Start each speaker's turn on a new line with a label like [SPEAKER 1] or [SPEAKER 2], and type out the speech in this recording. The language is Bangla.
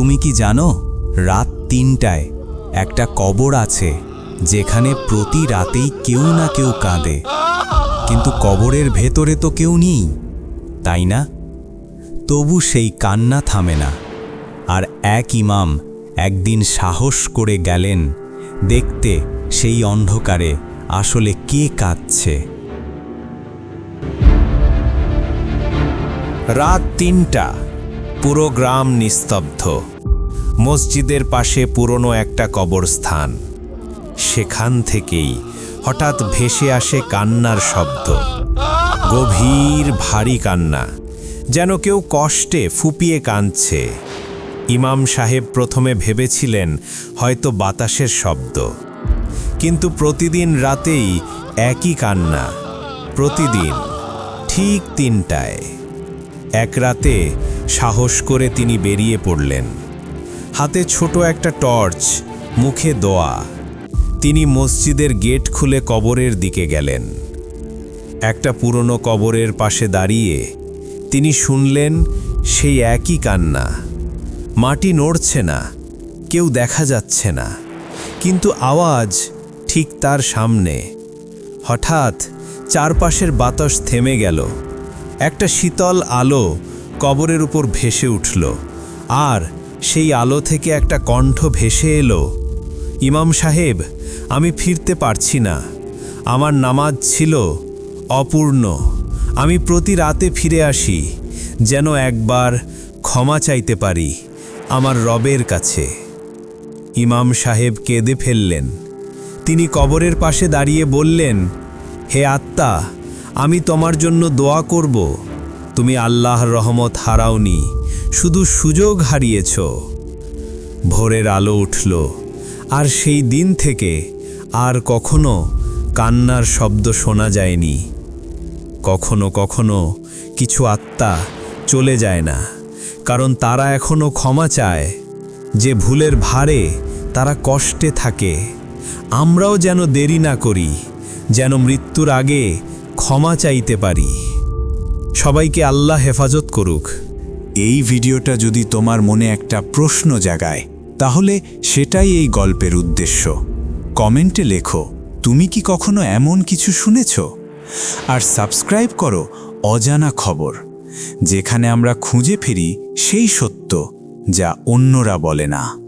[SPEAKER 1] তুমি কি জানো? রাত তিনটায় একটা কবর আছে, যেখানে প্রতি রাতেই কেউ না কেউ কাঁদে। কিন্তু কবরের ভেতরে তো কেউ নেই, তাই না? তবু সেই কান্না থামে না। আর এক ইমাম একদিন সাহস করে গেলেন, দেখতে সেই অন্ধকারে আসলে কে কাঁদছে।
[SPEAKER 2] রাত তিনটা পুরো গ্রাম নিস্তব্ধ। মসজিদের পাশে পুরনো একটা কবরস্থান। সেখান থেকেই হঠাৎ ভেসে আসে কান্নার শব্দ। গভীর, ভারী কান্না। যেন কেউ কষ্টে ফুপিয়ে কাঁদছে। ইমাম সাহেব প্রথমে ভেবেছিলেন হয়তো বাতাসের শব্দ। কিন্তু প্রতিদিন রাতেই একই কান্না। প্রতিদিন, ঠিক তিনটায়। এক রাতে সাহস করে তিনি বেরিয়ে পড়লেন। হাতে ছোট একটা টর্চ, মুখে দোয়া। তিনি মসজিদের গেট খুলে কবরের দিকে গেলেন। একটা পুরনো কবরের পাশে দাঁড়িয়ে তিনি শুনলেন সেই একই কান্না। মাটি নড়ছে না, কেউ দেখা যাচ্ছে না, কিন্তু আওয়াজ ঠিক তার সামনে। হঠাৎ চারপাশের বাতাস থেমে গেল। একটা শীতল আলো কবরের উপর ভেসে উঠল। আর সেই আলো থেকে একটা কণ্ঠ ভেসে এলো, ইমাম সাহেব, আমি ফিরতে পারছি না। আমার নামাজ ছিল অপূর্ণ। আমি প্রতি রাতে ফিরে আসি, যেন একবার ক্ষমা চাইতে পারি আমার রবের কাছে। ইমাম সাহেব কেঁদে ফেললেন। তিনি কবরের পাশে দাঁড়িয়ে বললেন, হে আত্মা, আমি তোমার জন্য দোয়া করব। তুমি আল্লাহর রহমত হারাওনি, শুধু সুযোগ হারিয়েছ। ভোরের আলো উঠল, আর সেই দিন থেকে আর কখনো কান্নার শব্দ শোনা যায়নি। কখনো কখনো কিছু আত্মা চলে যায় না, কারণ তারা এখনও ক্ষমা চায়। যে ভুলের ভারে তারা কষ্টে থাকে। আমরাও যেন দেরি না করি, যেন মৃত্যুর আগে ক্ষমা চাইতে পারি। সবাইকে আল্লাহ হেফাজত করুক।
[SPEAKER 1] এই ভিডিওটা যদি তোমার মনে একটা প্রশ্ন জাগায়, তাহলে সেটাই এই গল্পের উদ্দেশ্য। কমেন্টে লেখো, তুমি কি কখনো এমন কিছু শুনেছ? আর সাবস্ক্রাইব করো অজানা খবর, যেখানে আমরা খুঁজে ফিরি সেই সত্য যা অন্যরা বলে না।